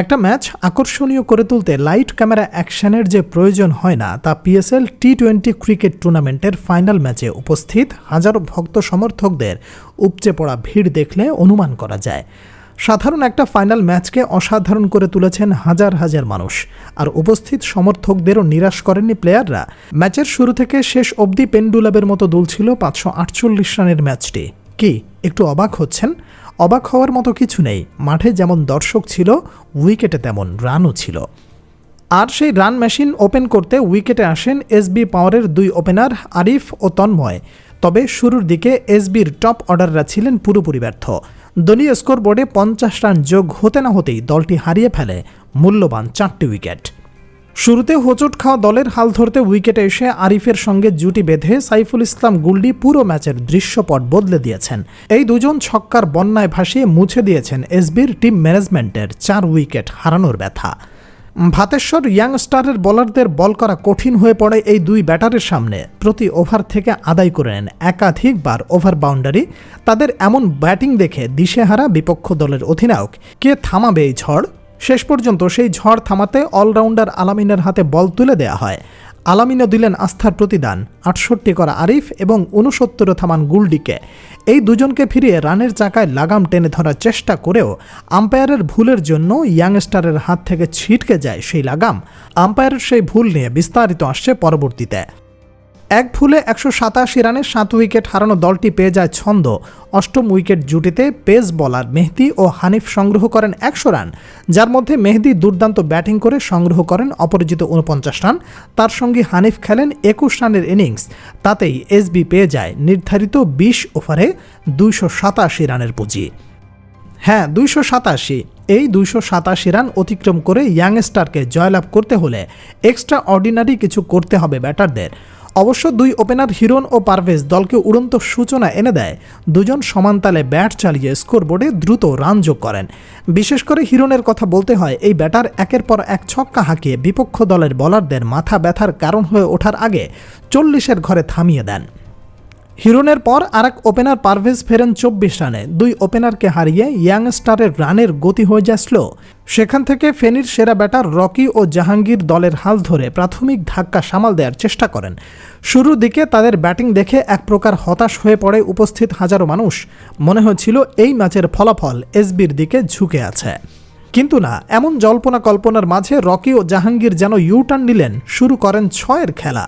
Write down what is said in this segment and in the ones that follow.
একটা ম্যাচ আকর্ষণীয় করে তুলতে লাইট ক্যামেরা অ্যাকশনের যে প্রয়োজন হয় না, তা পিএসএল টি টোয়েন্টি ক্রিকেট টুর্নামেন্টের ফাইনাল ম্যাচে উপস্থিত হাজারো ভক্ত সমর্থকদের উপচে পড়া ভিড় দেখলে অনুমান করা যায়। সাধারণ একটা ফাইনাল ম্যাচকে অসাধারণ করে তুলেছেন হাজার হাজার মানুষ। আর উপস্থিত সমর্থকদেরও নিরাশ করেননি প্লেয়াররা। ম্যাচের শুরু থেকে শেষ অবধি পেন্ডুলাবের মতো দুলছিল পাঁচশো আটচল্লিশ রানের ম্যাচটি। কি, একটু অবাক হচ্ছেন? অবাক হওয়ার মতো কিছু নেই। মাঠে যেমন দর্শক ছিল, উইকেটে তেমন রানও ছিল। আর সেই রান মেশিন ওপেন করতে উইকেটে আসেন এসবি পাওয়ারের দুই ওপেনার আরিফ ও তন্ময়। তবে শুরুর দিকে এসবির টপ অর্ডাররা ছিলেন পুরোপুরি ব্যর্থ। দলীয় স্কোর বোর্ডে পঞ্চাশ রান যোগ হতে না হতেই দলটি হারিয়ে ফেলে। মূল্যবান চারটি উইকেট। শুরুতে হোঁচট খাওয়া দলের হাল ধরতে উইকেটে এসে আরিফের সঙ্গে জুটি বেঁধে সাইফুল ইসলাম গুল্ডি পুরো ম্যাচের দৃশ্যপট বদলে দিয়েছেন। এই দুজন ছক্কার বন্যায় ভাসিয়ে মুছে দিয়েছেন এসবির টিম ম্যানেজমেন্টের চার উইকেট হারানোর ব্যথা। ভাতেশ্বর ইয়াংস্টারের বোলারদের বল করা কঠিন হয়ে পড়ে এই দুই ব্যাটারের সামনে। প্রতি ওভার থেকে আদায় করে নেন একাধিকবার ওভার বাউন্ডারি। তাদের এমন ব্যাটিং দেখে দিশেহারা বিপক্ষ দলের অধিনায়ক কে থামাবে এই ঝড়? শেষ পর্যন্ত সেই ঝড় থামাতে অলরাউন্ডার আলামিনের হাতে বল তুলে দেয়া হয়। আলামিনও দিলেন আস্থার প্রতিদান, আটষট্টি করা আরিফ এবং উনসত্তরে থামান গুলডিকে। এই দুজনকে ফিরিয়ে রানের চাকায় লাগাম টেনে ধরার চেষ্টা করেও আম্পায়ারের ভুলের জন্য ইয়াংস্টারের হাত থেকে ছিটকে যায় সেই লাগাম। আম্পায়ারের সেই ভুল নিয়ে বিস্তারিত আসছে পরবর্তীতে। এক ভুলে একশো সাতাশি রানে সাত উইকেট হারানো দলটি পেয়ে যায় ছন্দ। অষ্টম উইকেট জুটিতে পেস বলার মেহদি ও হানিফ সংগ্রহ করেন একশো রান, যার মধ্যে মেহদি দুর্দান্ত ব্যাটিং করে সংগ্রহ করেন অপরাজিত উনপঞ্চাশ রান। তার সঙ্গে হানিফ খেলেন একুশ রানের ইনিংস, তাতেই এসবি পেয়ে যায় নির্ধারিত বিশ ওভারে দুইশো সাতাশি রানের পুঁজি। হ্যাঁ দুইশো সাতাশি, এই দুইশো সাতাশি রান অতিক্রম করে ইয়াংস্টারকে জয়লাভ করতে হলে এক্সট্রা অর্ডিনারি কিছু করতে হবে ব্যাটারদের। অবশ্য দুই ওপেনার হিরন ও পারভেজ দলকে উড়ন্ত সূচনা এনে দেয়। দুজন সমানতালে ব্যাট চালিয়ে স্কোরবোর্ডে দ্রুত রান যোগ করেন। বিশেষ করে হিরনের কথা বলতে হয়, এই ব্যাটার একের পর এক ছক্কা হাঁকিয়ে বিপক্ষ দলের বলারদের মাথা ব্যথার কারণ হয়ে ওঠার আগে চল্লিশের ঘরে থামিয়ে দেন। হিরনের পর আরেক ওপেনার পারভেজ ফেরেন চব্বিশ রানে। দুই ওপেনারকে হারিয়ে ইয়াংস্টারের রানের গতি হয়ে যায় স্লো। সেখান থেকে ফেনীর সেরা ব্যাটার রকি ও জাহাঙ্গীর দলের হাল ধরে প্রাথমিক ধাক্কা সামাল দেওয়ার চেষ্টা করেন। শুরুর দিকে তাদের ব্যাটিং দেখে এক প্রকার হতাশ হয়ে পড়ে উপস্থিত হাজারো মানুষ। মনে হচ্ছিল এই ম্যাচের ফলাফল এসবির দিকে ঝুঁকে আছে। কিন্তু না, এমন জল্পনা কল্পনার মাঝে রকি ও জাহাঙ্গীর যেন ইউটার্ন নিলেন, শুরু করেন ছয়ের খেলা।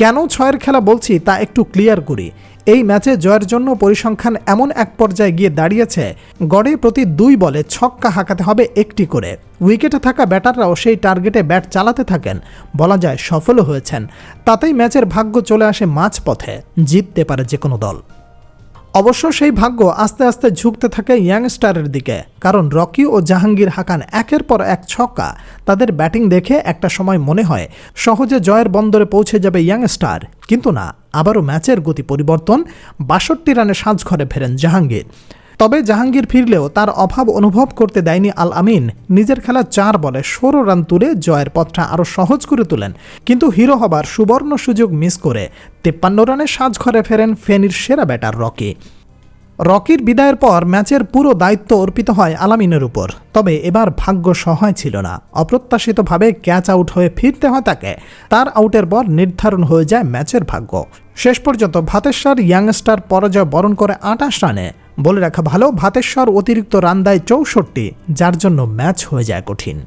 কেন ছয়ের খেলা বলছি তা একটু ক্লিয়ার করি। এই ম্যাচে জয়ের জন্য পরিসংখ্যান এমন এক পর্যায়ে গিয়ে দাঁড়িয়েছে, গড়ে প্রতি দুই বলে ছক্কা হাঁকাতে হবে একটি করে। উইকেটে থাকা ব্যাটাররাও সেই টার্গেটে ব্যাট চালাতে থাকেন, বলা যায় সফলও হয়েছেন। তাতেই ম্যাচের ভাগ্য চলে আসে মাঝপথে, জিততে পারে যে কোনো দল। অবশ্য সেই ভাগ্য আস্তে আস্তে ঝুঁকতে থাকে ইয়াংস্টারের দিকে। কারণ রকি ও জাহাঙ্গীর হাকান একের পর এক ছক্কা। তাদের ব্যাটিং দেখে একটা সময় মনে হয়, সহজে জয়ের বন্দরে পৌঁছে যাবে ইয়াংস্টার কিন্তু না, আবারও ম্যাচের গতি পরিবর্তন। বাষট্টি রানে সাজঘরে ফেরেন জাহাঙ্গীর। তবে জাহাঙ্গীর ফিরলেও তার অভাব অনুভব করতে দেয়নি আল আমিন নিজের খেলা চার বলে ষোলো রান তুলে জয়ের পথটা আরও সহজ করে তোলেন। কিন্তু হিরো হবার সুবর্ণ সুযোগ মিস করে তেপ্পান্ন রানে সাজঘরে ফেরেন ফেনীর সেরা ব্যাটার রকি। রকির বিদায়ের পর ম্যাচের পুরো দায়িত্ব অর্পিত হয় আলামিনের উপর। তবে এবার ভাগ্য সহায় ছিল না। অপ্রত্যাশিতভাবে ক্যাচ আউট হয়ে ফিরতে হয় তাকে। তার আউটের পর নির্ধারণ হয়ে যায় ম্যাচের ভাগ্য। শেষ পর্যন্ত ভাতেশ্বর ইয়াংস্টার পরাজয় বরণ করে আটাশ রানে বলে রাখা ভালো ভাতেশ্বর অতিরিক্ত রান দেয় চৌষট্টি যার জন্য ম্যাচ হয়ে যায় কঠিন।